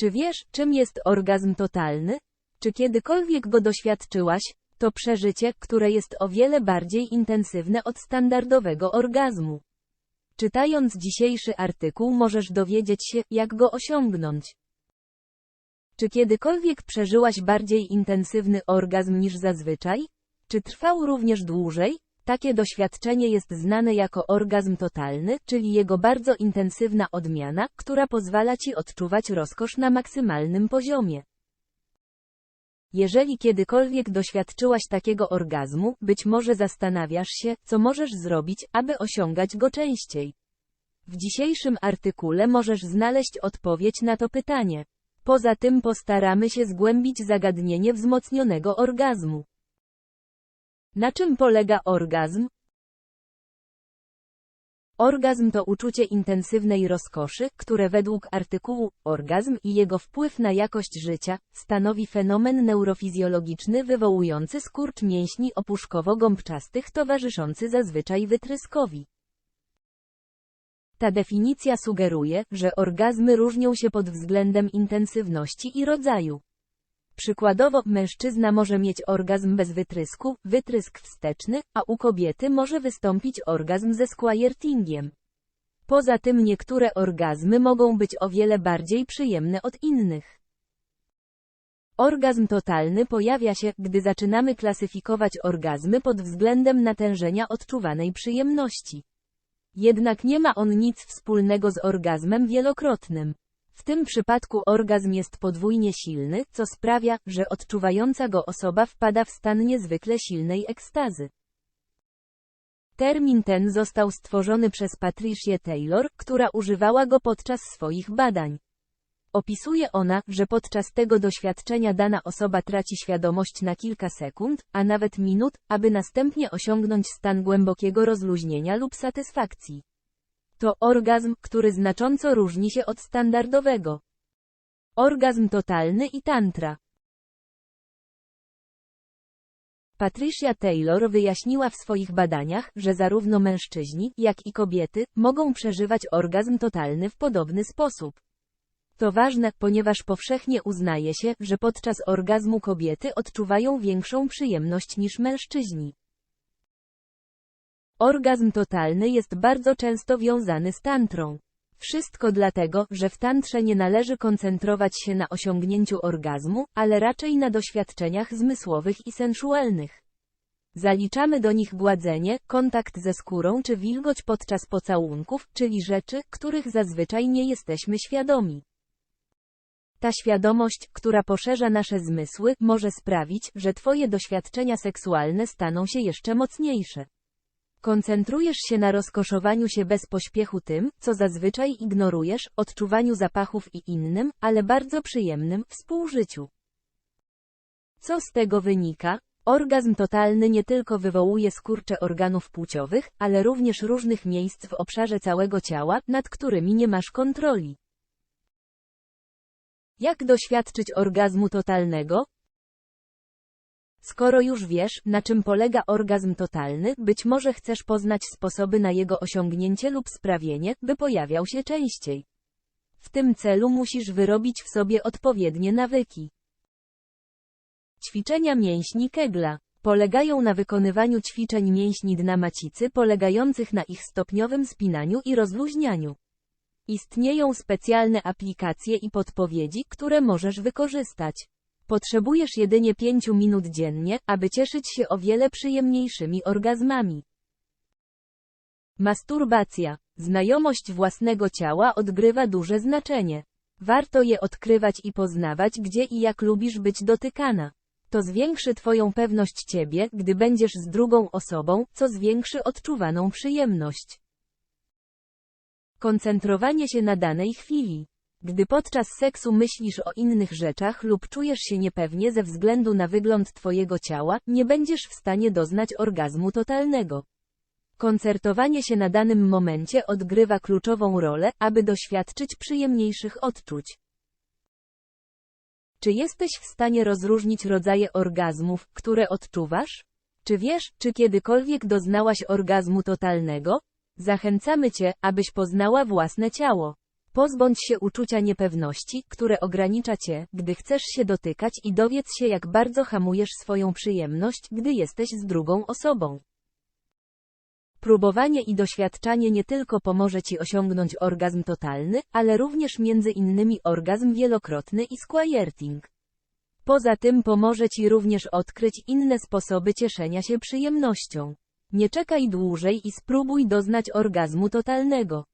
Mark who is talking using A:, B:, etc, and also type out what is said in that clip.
A: Czy wiesz, czym jest orgazm totalny? Czy kiedykolwiek go doświadczyłaś? To przeżycie, które jest o wiele bardziej intensywne od standardowego orgazmu. Czytając dzisiejszy artykuł możesz dowiedzieć się, jak go osiągnąć. Czy kiedykolwiek przeżyłaś bardziej intensywny orgazm niż zazwyczaj? Czy trwał również dłużej? Takie doświadczenie jest znane jako orgazm totalny, czyli jego bardzo intensywna odmiana, która pozwala ci odczuwać rozkosz na maksymalnym poziomie. Jeżeli kiedykolwiek doświadczyłaś takiego orgazmu, być może zastanawiasz się, co możesz zrobić, aby osiągać go częściej. W dzisiejszym artykule możesz znaleźć odpowiedź na to pytanie. Poza tym postaramy się zgłębić zagadnienie wzmocnionego orgazmu. Na czym polega orgazm? Orgazm to uczucie intensywnej rozkoszy, które według artykułu Orgazm i jego wpływ na jakość życia stanowi fenomen neurofizjologiczny wywołujący skurcz mięśni opuszkowo-gąbczastych towarzyszący zazwyczaj wytryskowi. Ta definicja sugeruje, że orgazmy różnią się pod względem intensywności i rodzaju. Przykładowo, mężczyzna może mieć orgazm bez wytrysku, wytrysk wsteczny, a u kobiety może wystąpić orgazm ze squirtingiem. Poza tym niektóre orgazmy mogą być o wiele bardziej przyjemne od innych. Orgazm totalny pojawia się, gdy zaczynamy klasyfikować orgazmy pod względem natężenia odczuwanej przyjemności. Jednak nie ma on nic wspólnego z orgazmem wielokrotnym. W tym przypadku orgazm jest podwójnie silny, co sprawia, że odczuwająca go osoba wpada w stan niezwykle silnej ekstazy. Termin ten został stworzony przez Patricia Taylor, która używała go podczas swoich badań. Opisuje ona, że podczas tego doświadczenia dana osoba traci świadomość na kilka sekund, a nawet minut, aby następnie osiągnąć stan głębokiego rozluźnienia lub satysfakcji. To orgazm, który znacząco różni się od standardowego. Orgazm totalny i tantra. Patricia Taylor wyjaśniła w swoich badaniach, że zarówno mężczyźni, jak i kobiety, mogą przeżywać orgazm totalny w podobny sposób. To ważne, ponieważ powszechnie uznaje się, że podczas orgazmu kobiety odczuwają większą przyjemność niż mężczyźni. Orgazm totalny jest bardzo często wiązany z tantrą. Wszystko dlatego, że w tantrze nie należy koncentrować się na osiągnięciu orgazmu, ale raczej na doświadczeniach zmysłowych i sensualnych. Zaliczamy do nich gładzenie, kontakt ze skórą czy wilgoć podczas pocałunków, czyli rzeczy, których zazwyczaj nie jesteśmy świadomi. Ta świadomość, która poszerza nasze zmysły, może sprawić, że Twoje doświadczenia seksualne staną się jeszcze mocniejsze. Koncentrujesz się na rozkoszowaniu się bez pośpiechu tym, co zazwyczaj ignorujesz, odczuwaniu zapachów i innym, ale bardzo przyjemnym, współżyciu. Co z tego wynika? Orgazm totalny nie tylko wywołuje skurcze organów płciowych, ale również różnych miejsc w obszarze całego ciała, nad którymi nie masz kontroli. Jak doświadczyć orgazmu totalnego? Skoro już wiesz, na czym polega orgazm totalny, być może chcesz poznać sposoby na jego osiągnięcie lub sprawienie, by pojawiał się częściej. W tym celu musisz wyrobić w sobie odpowiednie nawyki. Ćwiczenia mięśni Kegla polegają na wykonywaniu ćwiczeń mięśni dna macicy polegających na ich stopniowym spinaniu i rozluźnianiu. Istnieją specjalne aplikacje i podpowiedzi, które możesz wykorzystać. Potrzebujesz jedynie 5 minut dziennie, aby cieszyć się o wiele przyjemniejszymi orgazmami. Masturbacja. Znajomość własnego ciała odgrywa duże znaczenie. Warto je odkrywać i poznawać, gdzie i jak lubisz być dotykana. To zwiększy Twoją pewność ciebie, gdy będziesz z drugą osobą, co zwiększy odczuwaną przyjemność. Koncentrowanie się na danej chwili. Gdy podczas seksu myślisz o innych rzeczach lub czujesz się niepewnie ze względu na wygląd Twojego ciała, nie będziesz w stanie doznać orgazmu totalnego. Koncertowanie się na danym momencie odgrywa kluczową rolę, aby doświadczyć przyjemniejszych odczuć. Czy jesteś w stanie rozróżnić rodzaje orgazmów, które odczuwasz? Czy wiesz, czy kiedykolwiek doznałaś orgazmu totalnego? Zachęcamy Cię, abyś poznała własne ciało. Pozbądź się uczucia niepewności, które ogranicza cię, gdy chcesz się dotykać i dowiedz się jak bardzo hamujesz swoją przyjemność, gdy jesteś z drugą osobą. Próbowanie i doświadczanie nie tylko pomoże Ci osiągnąć orgazm totalny, ale również między innymi orgazm wielokrotny i squirting. Poza tym pomoże Ci również odkryć inne sposoby cieszenia się przyjemnością. Nie czekaj dłużej i spróbuj doznać orgazmu totalnego.